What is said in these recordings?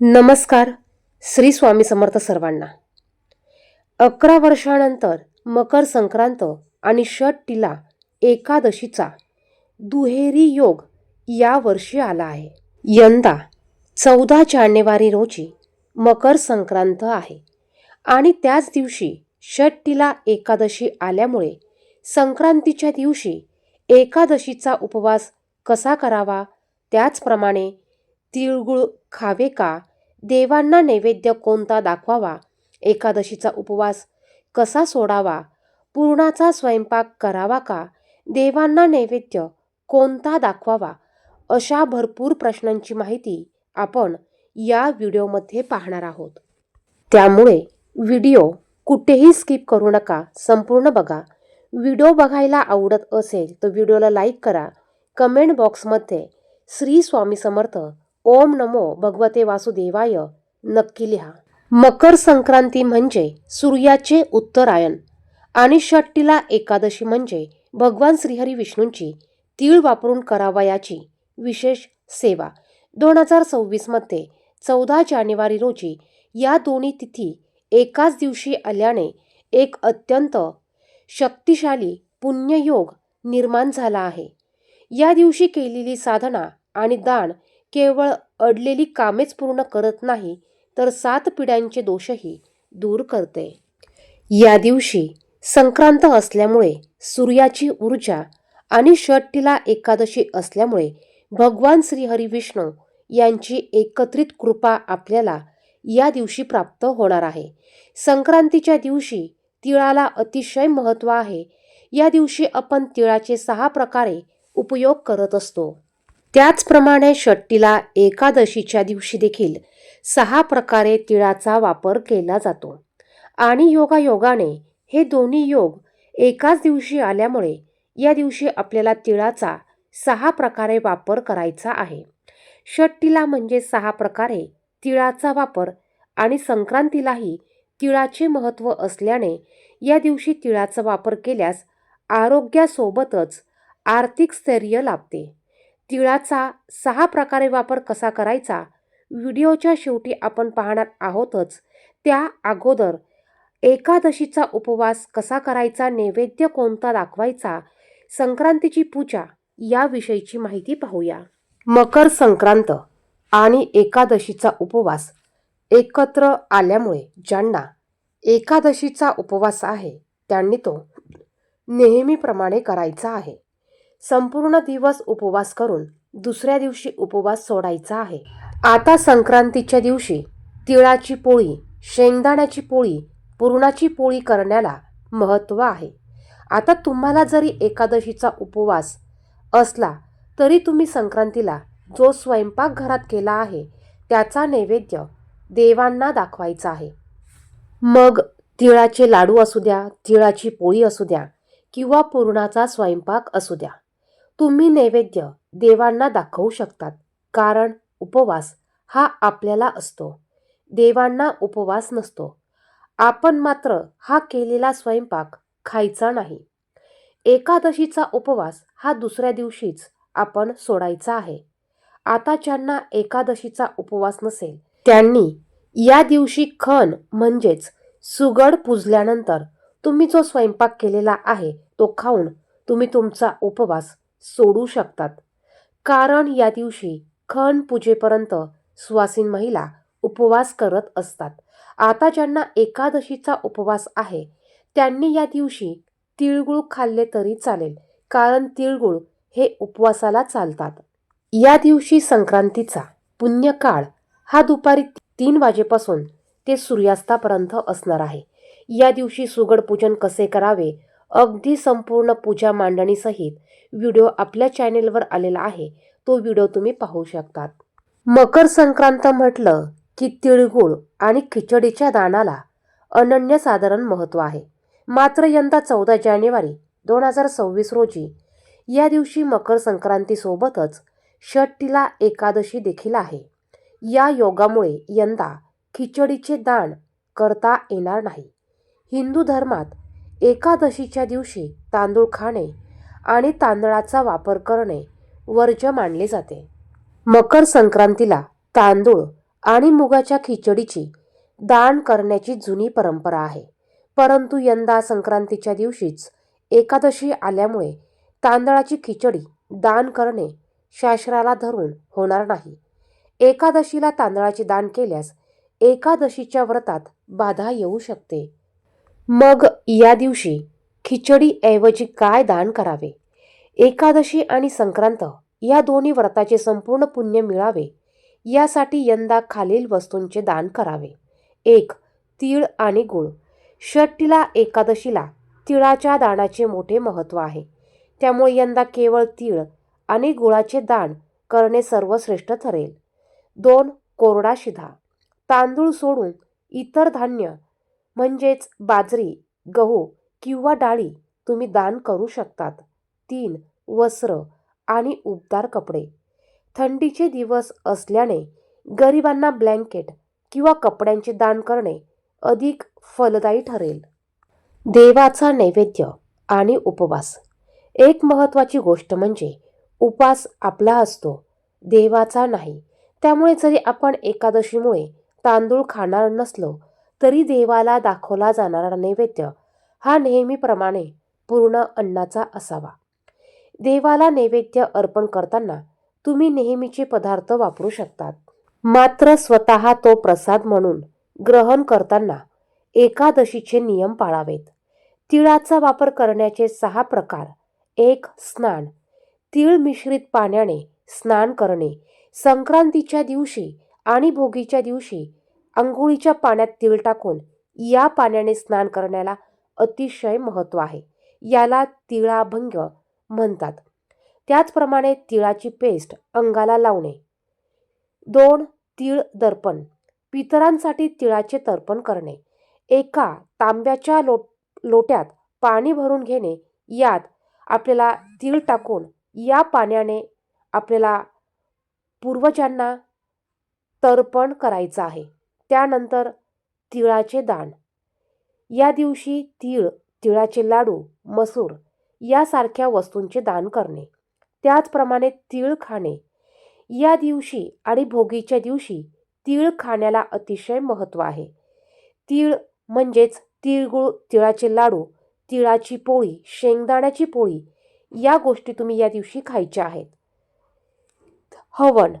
नमस्कार. श्री स्वामी समर्थ सर्वांना. अकरा वर्षानंतर मकर संक्रांत आणि षट टिला एकादशीचा दुहेरी योग या वर्षी आला आहे. यंदा चौदा जानेवारी रोजी मकर संक्रांत आहे आणि त्याच दिवशी षट्टीला एकादशी आल्यामुळे संक्रांतीच्या दिवशी एकादशीचा उपवास कसा करावा त्याचप्रमाणे तिळगुळ खावे का देवांना नैवेद्य कोणता दाखवावा? एकादशीचा उपवास कसा सोडावा? पूर्णाचा स्वयंपाक करावा का? देवांना नैवेद्य कोणता दाखवावा? अशा भरपूर प्रश्नांची माहिती आपण या व्हिडिओमध्ये पाहणार आहोत. त्यामुळे व्हिडिओ कुठेही स्किप करू नका संपूर्ण बघा. व्हिडिओ बघायला आवडत असेल तर व्हिडिओला लाईक करा. कमेंट बॉक्समध्ये श्री स्वामी समर्थ ओम नमो भगवते वासुदेवाय नक्की लिहा. मकर संक्रांती म्हणजे सूर्याचे उत्तरायण आणि षट्टीला एकादशी म्हणजे भगवान श्रीहरी विष्णूंची तीळ वापरून करावयाची विशेष सेवा. दोन हजार सव्वीसमध्ये चौदा जानेवारी रोजी या दोन्ही तिथी एकाच दिवशी आल्याने एक अत्यंत शक्तिशाली पुण्ययोग निर्माण झाला आहे. या दिवशी केलेली साधना आणि दान केवळ अडलेली कामेच पूर्ण करत नाही तर सात पिढ्यांचे दोषही दूर करते. या दिवशी संक्रांत असल्यामुळे सूर्याची ऊर्जा आणि षट्टीला एकादशी असल्यामुळे भगवान श्रीहरी विष्णू यांची एकत्रित कृपा आपल्याला या दिवशी प्राप्त होणार आहे. संक्रांतीच्या दिवशी तिळाला अतिशय महत्त्व आहे. या दिवशी आपण तिळाचे सहा प्रकारे उपयोग करत असतो. त्याचप्रमाणे षट्टीला एकादशीच्या दिवशी देखील सहा प्रकारे तिळाचा वापर केला जातो. आणि योगायोगाने हे दोन्ही योग एकाच दिवशी आल्यामुळे या दिवशी आपल्याला तिळाचा सहा प्रकारे वापर करायचा आहे. षट्टीला म्हणजे सहा प्रकारे तिळाचा वापर आणि संक्रांतीलाही तिळाचे महत्त्व असल्याने या दिवशी तिळाचा वापर केल्यास आरोग्यासोबतच आर्थिक स्थैर्य लाभते. तिळाचा सहा प्रकारे वापर कसा करायचा व्हिडिओच्या शेवटी आपण पाहणार आहोतच. त्या अगोदर एकादशीचा उपवास कसा करायचा नैवेद्य कोणता दाखवायचा संक्रांतीची पूजा याविषयीची माहिती पाहूया. मकर संक्रांत आणि एकादशीचा उपवास एकत्र आल्यामुळे ज्यांना एकादशीचा उपवास आहे त्यांनी तो नेहमीप्रमाणे करायचा आहे. संपूर्ण दिवस उपवास करून दुसऱ्या दिवशी उपवास सोडायचा आहे. आता संक्रांतीच्या दिवशी तिळाची पोळी शेंगदाण्याची पोळी पुरणाची पोळी करण्याला महत्त्व आहे. आता तुम्हाला जरी एकादशीचा उपवास असला तरी तुम्ही संक्रांतीला जो स्वयंपाक घरात केला आहे त्याचा नैवेद्य देवांना दाखवायचा आहे. मग तिळाचे लाडू असू द्या तिळाची पोळी असू द्या किंवा पुरणाचा स्वयंपाक असू द्या. तुम्ही नैवेद्य देवांना दाखवू शकतात कारण उपवास हा आपल्याला असतो. देवांना उपवास नसतो. आपण मात्र हा केलेला स्वयंपाक खायचा नाही. एकादशीचा उपवास हा दुसऱ्या दिवशीच आपण सोडायचा आहे. आता ज्यांना एकादशीचा उपवास नसेल त्यांनी या दिवशी खण म्हणजेच सुगड पुजल्यानंतर तुम्ही जो स्वयंपाक केलेला आहे तो खाऊन तुम्ही तुमचा उपवास सोडू शकतात. कारण या दिवशी खण पूजेपर्यंत सुवासीन महिला उपवास करत असतात. आता ज्यांना एकादशीचा उपवास आहे त्यांनी या दिवशी तिळगुळ खाल्ले तरी चालेल कारण तिळगुळ हे उपवासाला चालतात. या दिवशी संक्रांतीचा पुण्यकाळ हा दुपारी तीन वाजेपासून ते सूर्यास्तापर्यंत असणार आहे. या दिवशी सुगड पूजन कसे करावे अगदी संपूर्ण पूजा मांडणीसहित व्हिडिओ आपल्या चॅनेलवर आलेला आहे. तो व्हिडिओ तुम्ही पाहू शकतात. मकर संक्रांत म्हटलं की तिळगुळ आणि खिचडीच्या दानाला अनन्यसाधारण महत्त्व आहे. मात्र यंदा चौदा जानेवारी दोन हजार सव्वीस रोजी या दिवशी मकर संक्रांतीसोबतच षट्टीला एकादशी देखील आहे. या योगामुळे यंदा खिचडीचे दान करता येणार नाही. हिंदू धर्मात एकादशीच्या दिवशी तांदूळ खाणे आणि तांदळाचा वापर करणे वर्ज्य मानले जाते. मकर संक्रांतीला तांदूळ आणि मुगाच्या खिचडीची दान करण्याची जुनी परंपरा आहे. परंतु यंदा संक्रांतीच्या दिवशीच एकादशी आल्यामुळे तांदळाची खिचडी दान करणे शास्त्राला धरून होणार नाही. एकादशीला तांदळाचे दान केल्यास एकादशीच्या व्रतात बाधा येऊ शकते. मग या दिवशी खिचडीऐवजी काय दान करावे? एकादशी आणि संक्रांत या दोन्ही व्रताचे संपूर्ण पुण्य मिळावे यासाठी यंदा खालील वस्तूंचे दान करावे. एक तीळ आणि गुळ. षट्टीला एकादशीला तिळाच्या दानाचे मोठे महत्त्व आहे. त्यामुळे यंदा केवळ तीळ आणि गुळाचे दान करणे सर्वश्रेष्ठ ठरेल. दोन कोरडा शिधा. तांदूळ सोडून इतर धान्य म्हणजेच बाजरी गहू किंवा डाळी तुम्ही दान करू शकतात. तीन वस्त्र आणि उबदार कपडे. थंडीचे दिवस असल्याने गरिबांना ब्लँकेट किंवा कपड्यांचे दान करणे अधिक फलदायी ठरेल. देवाचा नैवेद्य आणि उपवास. एक महत्त्वाची गोष्ट म्हणजे उपास आपला असतो देवाचा नाही. त्यामुळे जरी आपण एकादशीमुळे तांदूळ खाणार नसलो तरी देवाला दाखवला जाणारा नैवेद्य हा नेहमीप्रमाणे पूर्ण अन्नाचा असावा. देवाला नैवेद्य अर्पण करताना तुम्ही नेहमीचे पदार्थ वापरू शकतात. मात्र स्वतः तो प्रसाद म्हणून ग्रहण करताना एकादशीचे नियम पाळावेत. तिळाचा वापर करण्याचे सहा प्रकार. एक स्नान. तीळ मिश्रित पाण्याने स्नान करणे. संक्रांतीच्या दिवशी आणि भोगीच्या दिवशी आंघोळीच्या पाण्यात तीळ टाकून या पाण्याने स्नान करण्याला अतिशय महत्त्व आहे. याला तिळाभंग म्हणतात. त्याचप्रमाणे तिळाची पेस्ट अंगाला लावणे. दोन तीळ दर्पण. पितरांसाठी तिळाचे तर्पण करणे. एका तांब्याच्या लोट लोट्यात पाणी भरून घेणे. यात आपल्याला तीळ टाकून या पाण्याने आपल्याला पूर्वजांना तर्पण करायचं आहे. त्यानंतर तिळाचे दान या दिवशी तीळ तिळाचे लाडू मसूर यासारख्या वस्तूंचे दान करणे. त्याचप्रमाणे तीळ खाणे. या दिवशी आणि भोगीच्या दिवशी तीळ खाण्याला अतिशय महत्त्व आहे. तीळ म्हणजेच तिळगुळ तिळाचे लाडू तिळाची पोळी शेंगदाण्याची पोळी या गोष्टी तुम्ही या दिवशी खायच्या आहेत. हवन.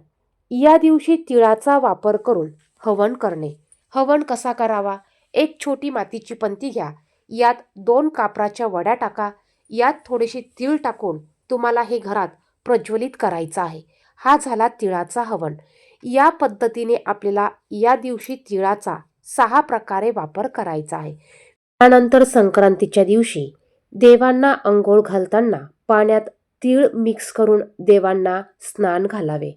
या दिवशी तिळाचा वापर करून हवन करणे. हवन कसा करावा? एक छोटी मातीची पंती घ्या. यात दोन कापराच्या वड्या टाका. यात थोडेसे तीळ टाकून तुम्हाला हे घरात प्रज्वलित करायचं आहे. हा झाला तिळाचा हवन या पद्धतीने आपल्याला या दिवशी तिळाचा सहा प्रकारे वापर करायचा आहे. त्यानंतर संक्रांतीच्या दिवशी देवांना अंघोळ घालताना पाण्यात तीळ मिक्स करून देवांना स्नान घालावे.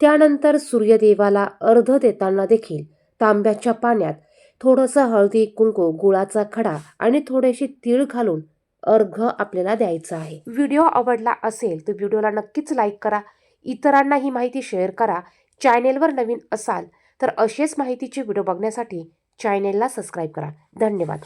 त्यानंतर सूर्यदेवाला अर्ध देताना देखील तांब्याच्या पाण्यात थोडंसं हळदी कुंकू गुळाचा खडा आणि थोडेसे तीळ घालून अर्घ आपल्याला द्यायचं आहे. व्हिडिओ आवडला असेल तर व्हिडिओला नक्कीच लाईक करा. इतरांना ही माहिती शेअर करा. चॅनेलवर नवीन असाल तर असेच माहितीचे व्हिडिओ बघण्यासाठी चॅनेलला सबस्क्राईब करा. धन्यवाद.